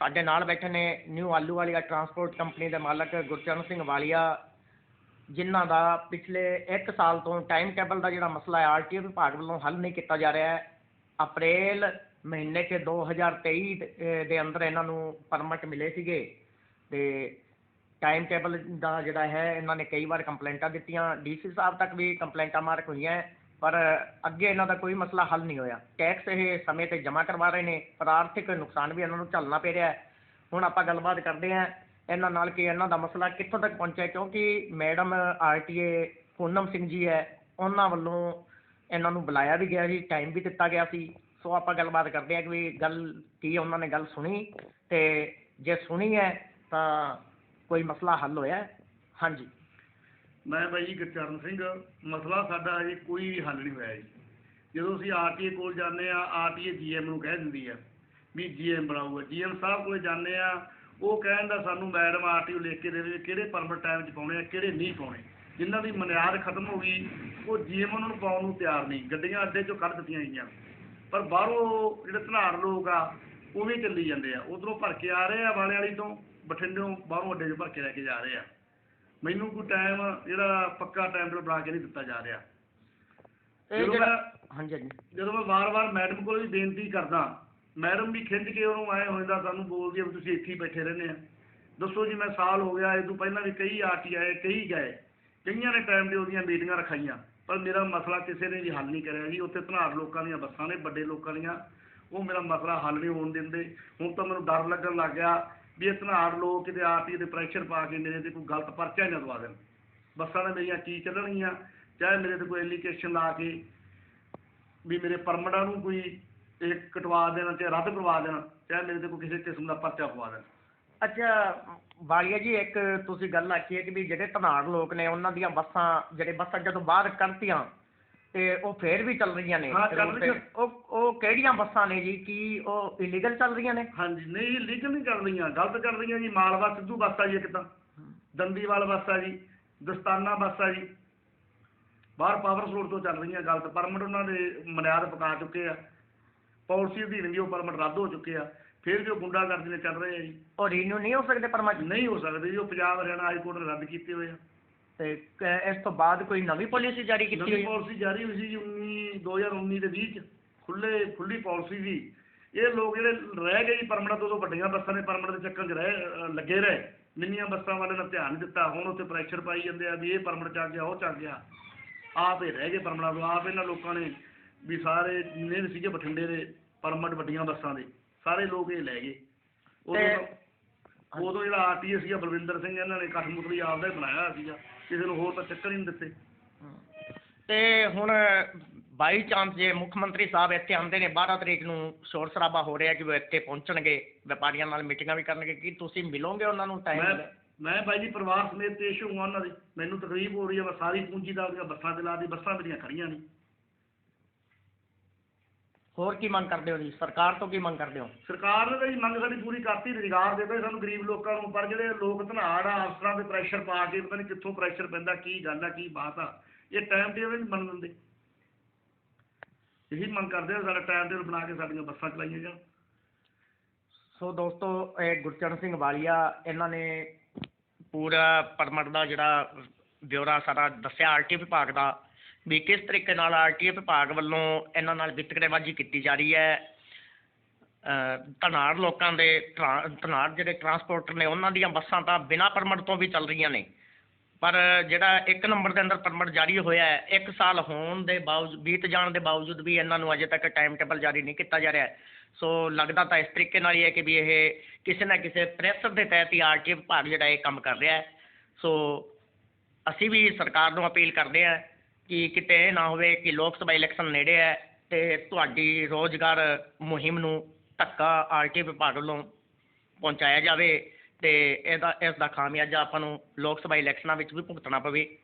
ਸਾਡੇ ਨਾਲ ਬੈਠੇ ਨੇ ਨਿਊ ਆਲੂ ਵਾਲੀਆ ਟਰਾਂਸਪੋਰਟ ਕੰਪਨੀ ਦੇ ਮਾਲਕ ਗੁਰਚਰਨ ਸਿੰਘ ਵਾਲੀਆ, ਜਿਨ੍ਹਾਂ ਦਾ ਪਿਛਲੇ ਇੱਕ ਸਾਲ ਤੋਂ ਟਾਈਮ ਟੇਬਲ ਦਾ ਜਿਹੜਾ ਮਸਲਾ ਹੈ ਆਰਟੀਓ ਵਿਭਾਗ ਵੱਲੋਂ ਹੱਲ ਨਹੀਂ ਕੀਤਾ ਜਾ ਰਿਹਾ ਹੈ। ਅਪ੍ਰੈਲ ਮਹੀਨੇ 'ਚ 2023 ਦੇ- ਅਹ ਦੇ ਅੰਦਰ ਇਹਨਾਂ ਨੂੰ ਪਰਮਿਟ ਮਿਲੇ ਸੀਗੇ ਤੇ ਟਾਈਮ ਟੇਬਲ ਦਾ ਜਿਹੜਾ ਹੈ, ਇਹਨਾਂ ਨੇ ਕਈ ਵਾਰ ਕੰਪਲੇਂਟਾਂ ਦਿੱਤੀਆਂ। ਡੀਸੀ ਸਾਹਿਬ ਤੱਕ ਵੀ ਕੰਪਲੇਂਟਾਂ ਮਾਰਕ ਹੋਈਆਂ ਪਰ ਅੱਗੇ ਇਹਨਾਂ ਦਾ ਕੋਈ ਮਸਲਾ ਹੱਲ ਨਹੀਂ ਹੋਇਆ। ਟੈਕਸ ਇਹ ਸਮੇਂ ਤੇ ਜਮ੍ਹਾਂ ਕਰਵਾ ਰਹੇ ਨੇ। ਪਰ ਆਰਥਿਕ ਨੁਕਸਾਨ ਵੀ ਇਹਨਾਂ ਨੂੰ ਝੱਲਣਾ ਪੈ ਰਿਹਾ ਹੁਣ ਆਪਾਂ ਗੱਲਬਾਤ ਕਰਦੇ ਹਾਂ ਇਹਨਾਂ ਨਾਲ ਕਿ ਇਹਨਾਂ ਦਾ ਮਸਲਾ ਕਿੱਥੋਂ ਤੱਕ ਪਹੁੰਚਿਆ ਕਿਉਂਕਿ madam R T A Poonam Singh ji ਹੈ, ਉਹਨਾਂ ਵੱਲੋਂ ਇਹਨਾਂ ਨੂੰ ਬੁਲਾਇਆ ਵੀ ਗਿਆ ਸੀ ਟਾਈਮ ਵੀ ਦਿੱਤਾ ਗਿਆ ਸੀ। ਸੋ ਆਪਾਂ ਗੱਲਬਾਤ ਕਰਦੇ ਹਾਂ ਕਿ ਵੀ ਗੱਲ ਕੀ ਉਹਨਾਂ ਨੇ ਗੱਲ ਸੁਣੀ ਅਤੇ ਜੇ ਸੁਣੀ ਹੈ ਤਾਂ ਕੋਈ ਮਸਲਾ ਹੱਲ ਹੋਇਆ ਹਾਂਜੀ। ਮੈਂ ਬਾਈ ਜੀ ਗੁਰਚਰਨ ਸਿੰਘ, ਮਸਲਾ ਸਾਡਾ ਅਜੇ ਕੋਈ ਹੱਲ ਨਹੀਂ ਹੋਇਆ ਜੀ। ਜਦੋਂ ਅਸੀਂ ਆਰਟੀਏ ਕੋਲ ਜਾਂਦੇ ਆ ਆਰਟੀਏ ਜੀਐਮ ਨੂੰ ਕਹਿ ਦਿੰਦੀ ਆ ਵੀ ਜੀਐਮ ਬਣਾਊਗਾ ਜੀਐਮ ਸਾਹਿਬ ਕੋਲ ਜਾਂਦੇ ਆ ਉਹ ਕਹਿੰਦਾ ਸਾਨੂੰ ਮੈਡਮ ਆਰਟੀਓ ਲਿਖ ਕੇ ਦੇਵੇ ਕਿਹੜੇ ਪਰਮਿਟ ਟਾਈਮ 'ਚ ਪਾਉਣੇ ਆ, ਕਿਹੜੇ ਨਹੀਂ ਪਾਉਣੇ। ਜਿਨ੍ਹਾਂ ਦੀ ਮਨਿਆਦ ਖਤਮ ਹੋ ਗਈ, ਉਹ ਜੀਐਮ ਉਹਨਾਂ ਨੂੰ ਪਾਉਣ ਨੂੰ ਤਿਆਰ ਨਹੀਂ। ਗੱਡੀਆਂ ਅੱਡੇ 'ਚੋਂ ਕੱਢ ਦਿੱਤੀਆਂ ਗਈਆਂ। ਪਰ ਬਾਹਰੋਂ ਜਿਹੜੇ ਧਨਾੜ ਲੋਕ ਆ, ਉਹ ਵੀ ਚੱਲੀ ਜਾਂਦੇ ਆ। ਉਧਰੋਂ ਭਰ ਕੇ ਆ ਰਹੇ ਆ ਵਾਲੇ ਵਾਲੀ ਤੋਂ, ਬਠਿੰਡਿਓਂ ਬਾਹਰੋਂ ਅੱਡੇ 'ਚ ਭਰ ਕੇ ਲੈ ਕੇ ਜਾ ਰਹੇ ਆ। ਮੈਨੂੰ ਕੋਈ ਟਾਈਮ ਜਿਹੜਾ ਪੱਕਾ ਟਾਈਮ ਟੇਬਲ ਬਣਾ ਕੇ ਨਹੀਂ ਦਿੱਤਾ ਜਾ ਰਿਹਾ। ਇਹ ਜਦੋਂ ਜਿਹੜਾ ਮੈਂ- ਹਾਂਜੀ ਹਾਂਜੀ। ਜਦੋਂ ਮੈਂ ਵਾਰ-ਵਾਰ ਮੈਡਮ ਕੋਲ ਵੀ ਬੇਨਤੀ ਕਰਦਾ ਮੈਡਮ ਵੀ ਖਿੱਚ ਕੇ ਉਹਨੂੰ ਆਏ ਹੋਇੰਦਾ ਸਾਨੂੰ ਬੋਲਦੀ ਆ ਵੀ ਤੁਸੀਂ ਇੱਥੇ ਹੀ ਬੈਠੇ ਰਹਿੰਦੇ ਆ। ਦੱਸੋ ਜੀ ਮੈਂ ਸਾਲ ਹੋ ਗਿਆ ਇਹ ਤੋਂ ਪਹਿਲਾਂ ਵੀ ਕਈ ਆਰਟੀ ਆਏ ਕਈ ਗਏ। ਕਈਆਂ ਨੇ ਟਾਈਮ ਦੇ ਉਹਦੀਆਂ ਮੀਟਿੰਗਾਂ ਰਖਾਈਆਂ ਪਰ ਮੇਰਾ ਮਸਲਾ ਕਿਸੇ ਨੇ ਵੀ ਹੱਲ ਨਹੀਂ ਕਰਿਆ ਜੀ। ਉੱਥੇ ਧਨਾੜ ਲੋਕਾਂ ਦੀਆਂ ਬੱਸਾਂ ਨੇ ਵੱਡੇ ਲੋਕਾਂ ਦੀਆਂ। ਉਹ ਮੇਰਾ ਮਸਲਾ ਹੱਲ ਨਹੀਂ ਹੋਣ ਦਿੰਦੇ। ਹੁਣ ਤਾਂ ਮੈਨੂੰ ਡਰ ਲੱਗਣ ਲੱਗ ਗਿਆ ਵੀ ਇਹ ਧਨਾੜ ਲੋਕ ਕਿਤੇ ਆਰਟੀ ਦੇ ਪ੍ਰੈਸ਼ਰ ਪਾ ਕੇ ਮੇਰੇ ਤੇ ਕੋਈ ਗਲਤ ਪਰਚਾ ਹੀ ਨਾ ਦਵਾ ਦੇਣ। ਬੱਸਾਂ ਤਾਂ ਮੇਰੀਆਂ ਕੀ ਚੱਲਣਗੀਆਂ? ਚਾਹੇ ਮੇਰੇ ਤੇ ਕੋਈ ਐਲੀਕੇਸ਼ਨ ਲਾ ਕੇ ਵੀ ਮੇਰੇ ਪਰਮਿਟਾਂ ਨੂੰ ਕੋਈ ਇਹ ਕਟਵਾ ਦੇਣਾ ਚਾਹੇ ਰੱਦ ਕਰਵਾ ਦੇਣਾ, ਚਾਹੇ ਮੇਰੇ ਤੇ ਕੋਈ ਕਿਸੇ ਕਿਸਮ ਦਾ ਪਰਚਾ ਪਵਾ ਦੇਣ। ਅੱਛਾ, ਵਾਲੀਆ ਜੀ, ਇੱਕ ਤੁਸੀਂ ਗੱਲ ਆਖੀ ਹੈ ਕਿ ਵੀ ਜਿਹੜੇ ਧਨਾੜ ਲੋਕ ਨੇ, ਉਹਨਾਂ ਦੀਆਂ ਬੱਸਾਂ, ਜਿਹੜੇ ਬੱਸਾਂ ਜਦੋਂ ਬਾਹਰ ਕੱਢਤੀਆਂ ਤੇ ਉਹ ਫੇਰ ਵੀ ਚੱਲ ਰਹੀਆਂ ਨੇ ਹਾਂ, ਚੱਲ road ਤੇ। ਰਹੀਆਂ। ਉਹ ਉਹ ਕਿਹੜੀਆਂ ਬੱਸਾਂ ਨੇ ਜੀ? ਕੀ ਉਹ ਇਲੀਗਲ ਚੱਲ ਰਹੀਆਂ ਨੇ? ਹਾਂਜੀ ਨਹੀਂ ਲੀਗਲ ਨਹੀਂ ਚੱਲ ਰਹੀਆਂ। ਗਲਤ ਚੱਲ ਰਹੀਆਂ ਜੀ। ਮਾਲਵਾ ਸਿੱਧੂ ਬੱਸ ਆ ਜੀ ਇੱਕ ਤਾਂ। ਦੰਦੀਵਾਲ ਬੱਸ ਆ ਜੀ। ਦਸਤਾਨਾ ਬੱਸ ਆ ਜੀ। ਬਾਹਰ ਪਾਵਰ ਸਲੋਟ ਤੋਂ ਚੱਲ ਰਹੀਆਂ ਗਲਤ। ਪਰਮਿਟ ਉਹਨਾਂ ਦੇ ਮਨਿਆਦ ਪਕਾ ਚੁੱਕੇ ਆ। ਪਾਲਿਸੀ ਅਧੀਨ ਵੀ ਉਹ ਪਰਮਿਟ ਰੱਦ ਹੋ ਚੁੱਕੇ ਆ। ਫਿਰ ਵੀ ਉਹ ਗੁੰਡਾਗਰਦੀ ਨੇ ਚੱਲ ਰਹੇ ਆ ਜੀ। ਉਹ ਰੀਨਿਊ ਨਹੀਂ ਹੋ ਸਕਦੇ ਪਰਮਿਟ? ਨਹੀਂ ਹੋ ਸਕਦੇ ਜੀ। ਉਹ ਪੰਜਾਬ ਹਰਿਆਣਾ ਹਾਈ ਕੋਰਟ ਨੇ ਰੱਦ ਕੀਤੇ ਹੋਏ ਆ। ਤੇ ਇਸ ਤੋਂ ਬਾਅਦ ਕੋਈ ਨਵੀਂ ਪਾਲਿਸੀ ਜਾਰੀ ਕੀਤੀ ਹੋਈ? ਪਾਲਿਸੀ ਜਾਰੀ ਹੋਈ ਸੀ ਜੀ 19 2019 ਦੇ 20 ਚ ਖੁੱਲੇ ਖੁੱਲੀ ਪਾਲਿਸੀ ਸੀ। ਇਹ ਲੋਕ ਜਿਹੜੇ ਰਹਿ ਗਏ ਜੀ ਪਰਮਿਟ ਤੋਂ ਵੱਡੀਆਂ ਬੱਸਾਂ ਨੇ ਪਰਮਿਟ ਦੇ ਚੱਕਰ 'ਚ ਰਹਿ ਲੱਗੇ ਰਹੇ। ਨਿੰਨੀਆਂ ਬੱਸਾਂ ਵਾਲੇ ਨੇ ਧਿਆਨ ਨਹੀਂ ਦਿੱਤਾ। ਹੁਣ ਉੱਥੇ ਪ੍ਰੈਸ਼ਰ ਪਾਈ ਜਾਂਦੇ ਆ ਵੀ ਇਹ ਪਰਮਿਟ ਚੱਕ ਗਿਆ ਉਹ ਚੱਕ ਗਿਆ। ਆਪ ਹੀ ਰਹਿ ਗਏ ਪਰਮਿਟਾਂ ਤੋਂ ਆਪ ਇਹਨਾਂ ਲੋਕਾਂ ਨੇ ਵੀ ਸਾਰੇ ਜਿੰਨੇ ਸੀਗੇ ਬਠਿੰਡੇ ਦੇ ਪਰਮਿਟ ਵੱਡੀਆਂ ਬੱਸਾਂ ਦੇ। ਸਾਰੇ ਲੋਕ ਇਹ ਲੈ ਗਏ। ਤਾਂ- ਉਦੋਂ ਜਿਹੜਾ ਆਰਟੀਏ ਸੀਗਾ ਬਲਵਿੰਦਰ ਸਿੰਘ ਇਹਨਾਂ ਨੇ ਕਠਮੁੱਤਰੀ ਆਪਦਾ ਹੀ ਬਣਾਇਆ ਹੋਇਆ ਸੀਗਾ। ਕਿਸੇ ਨੂੰ ਹੋਰ ਤਾਂ ਚੱਕਰ ਹੀ ਨਹੀਂ ਦਿੱਤੇ। ਤੇ ਹੁਣ ਬਾਈ ਚਾਂਸ ਜੇ ਮੁੱਖ ਮੰਤਰੀ ਸਾਹਿਬ ਇੱਥੇ ਆਉਂਦੇ ਨੇ 12 ਤਰੀਕ ਨੂੰ ਸ਼ੋਰ ਸ਼ਰਾਬਾ ਹੋ ਰਿਹਾ ਕਿ ਉਹ ਇੱਥੇ ਪਹੁੰਚਣਗੇ ਵਪਾਰੀਆਂ ਨਾਲ ਮੀਟਿੰਗਾਂ ਵੀ ਕਰਨਗੇ। ਕੀ ਤੁਸੀਂ ਮਿਲੋਗੇ ਉਹਨਾਂ ਨੂੰ ਟਾਈਮ ਮੈਂ ਬਾਈ ਜੀ ਪਰਿਵਾਰ ਸਮੇਤ ਪੇਸ਼ ਹੋਊਂਗਾ ਉਹਨਾਂ ਦੇ। ਮੈਨੂੰ ਤਕਲੀਫ ਹੋ ਰਹੀ ਹੈ ਮੈਂ ਸਾਰੀ ਪੂੰਜੀ ਦਾ ਉਹਦੀਆਂ ਬੱਸਾਂ ਤੇ ਲਾ ਦੀ ਬੱਸਾਂ ਮੇਰੀਆਂ ਖੜੀਆਂ ਨਹੀਂ। ਹੋਰ ਕੀ ਮੰਗ ਕਰਦੇ ਹੋ ਜੀ? ਸਰਕਾਰ ਤੋਂ ਕੀ ਮੰਗ ਕਰਦੇ ਹੋ? ਸਰਕਾਰ ਨੇ ਤਾਂ ਜੀ ਮੰਗ ਸਾਡੀ ਪੂਰੀ ਕਰਤੀ ਰੁਜ਼ਗਾਰ ਦੇ ਦਿੱਤਾ ਸਾਨੂੰ ਗਰੀਬ ਲੋਕਾਂ ਨੂੰ ਪਰ ਜਿਹੜੇ ਲੋਕ ਧਨਾੜ ਆ ਅਫਸਰਾਂ ਤੇ ਪ੍ਰੈਸ਼ਰ ਪਾ ਕੇ ਪਤਾ ਨਹੀਂ ਕਿੱਥੋਂ ਪ੍ਰੈਸ਼ਰ ਪੈਂਦਾ ਕੀ ਗੱਲ ਆ ਕੀ ਬਾਤ ਆ ਇਹ ਟਾਈਮ ਟੇਬਲ ਨਹੀਂ ਬਣ ਦਿੰਦੇ। ਇਹੀ ਮੰਗ ਕਰਦੇ ਆ ਸਾਡਾ ਟਾਈਮ ਟੇਬਲ ਬਣਾ ਕੇ ਸਾਡੀਆਂ ਬੱਸਾਂ ਚਲਾਈਆਂ ਜਾਣ। ਸੋ ਦੋਸਤੋ ਇਹ ਗੁਰਚਰਨ ਸਿੰਘ ਵਾਲੀਆ ਇਹਨਾਂ ਨੇ ਪੂਰਾ ਪਰਮਿਟ ਦਾ ਜਿਹੜਾ ਬਿਊਰਾ ਸਾਰਾ ਦੱਸਿਆ ਆਰਟੀ ਵਿਭਾਗ ਦਾ। ਵੀ ਕਿਸ ਤਰੀਕੇ ਨਾਲ ਆਰ ਟੀ ਆਰਟੀ ਵਿਭਾਗ ਵੱਲੋਂ ਇਹਨਾਂ ਨਾਲ ਵਿਤਕਰੇਬਾਜ਼ੀ ਕੀਤੀ ਜਾ ਰਹੀ ਹੈ? ਧਨਾੜ ਲੋਕਾਂ ਦੇ ਟਰਾ- ਧਨਾੜ ਜਿਹੜੇ ਟਰਾਂਸਪੋਰਟਰ ਨੇ, ਉਹਨਾਂ ਦੀਆਂ ਬੱਸਾਂ ਤਾਂ ਬਿਨਾਂ ਪਰਮਿਟ ਤੋਂ ਵੀ ਚੱਲ ਰਹੀਆਂ ਨੇ। ਪਰ ਜਿਹੜਾ ਇੱਕ ਨੰਬਰ ਦੇ ਅੰਦਰ ਪਰਮਿਟ ਜਾਰੀ ਹੋਇਆ ਹੈ, ਇੱਕ ਸਾਲ ਹੋਣ ਦੇ ਬਾਵਜੂਦ ਬੀਤ ਜਾਣ ਦੇ ਬਾਵਜੂਦ ਵੀ ਇਹਨਾਂ ਨੂੰ ਅਜੇ ਤੱਕ ਟਾਈਮ ਟੇਬਲ ਜਾਰੀ ਨਹੀਂ ਕੀਤਾ ਜਾ ਰਿਹਾ ਸੋ ਲੱਗਦਾ ਤਾਂ ਇਸ ਤਰੀਕੇ ਨਾਲ ਹੀ ਹੈ ਕਿ ਵੀ ਇਹ ਕਿਸੇ ਨਾ ਕਿਸੇ ਪ੍ਰੈਸ਼ਰ ਦੇ ਤਹਿਤ ਹੀ ਆਰਟੀ ਵਿਭਾਗ ਜਿਹੜਾ ਇਹ ਕੰਮ ਕਰ ਰਿਹਾ ਸੋ ਅਸੀਂ ਵੀ ਸਰਕਾਰ ਨੂੰ ਅਪੀਲ ਕਰਦੇ ਹਾਂ ਕਿ ਕਿਤੇ ਇਹ ਨਾ ਹੋਵੇ ਕਿ ਲੋਕ ਸਭਾ ਇਲੈਕਸ਼ਨ ਨੇੜੇ ਹੈ ਅਤੇ ਤੁਹਾਡੀ ਰੁਜ਼ਗਾਰ ਮੁਹਿੰਮ ਨੂੰ ਧੱਕਾ ਆਰ ਟੀ ਵਿਭਾਗ ਵੱਲੋਂ ਪਹੁੰਚਾਇਆ ਜਾਵੇ ਅਤੇ ਇਹਦਾ ਇਸ ਦਾ ਖਾਮਿਆਜਾ ਆਪਾਂ ਨੂੰ ਲੋਕ ਸਭਾ ਇਲੈਕਸ਼ਨਾਂ ਵਿੱਚ ਵੀ ਭੁਗਤਣਾ ਪਵੇ।